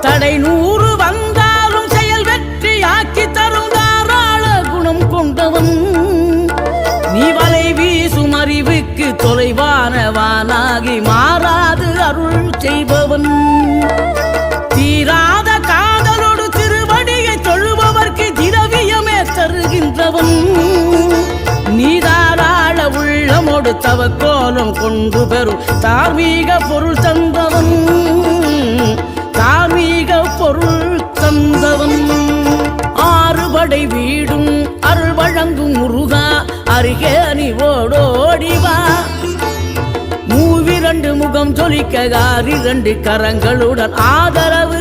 தடை நூறு வந்தாலும் செயல் வெற்றி ஆக்கி தரும் தாராள குணம் கொண்டவன். நீ வலை வீசும் அறிவுக்கு தொலைவானவானாகி மாறாது அருள் செய்பவன். தீராத காதலோடு திருவடியை தொழுபவர்க்கு திரவியமே தருகின்றவன். நீதாராள உள்ளமோடு தவக்கோலம் கொண்டு பெறும் தார்மீக பொருள் தந்தவன். வழங்கும் முருகா அருகே நீ ஓடோடிவா மூவிரண்டு முகம் ஜொலிக்க ஆறிரண்டு கரங்களுடன் ஆதரவு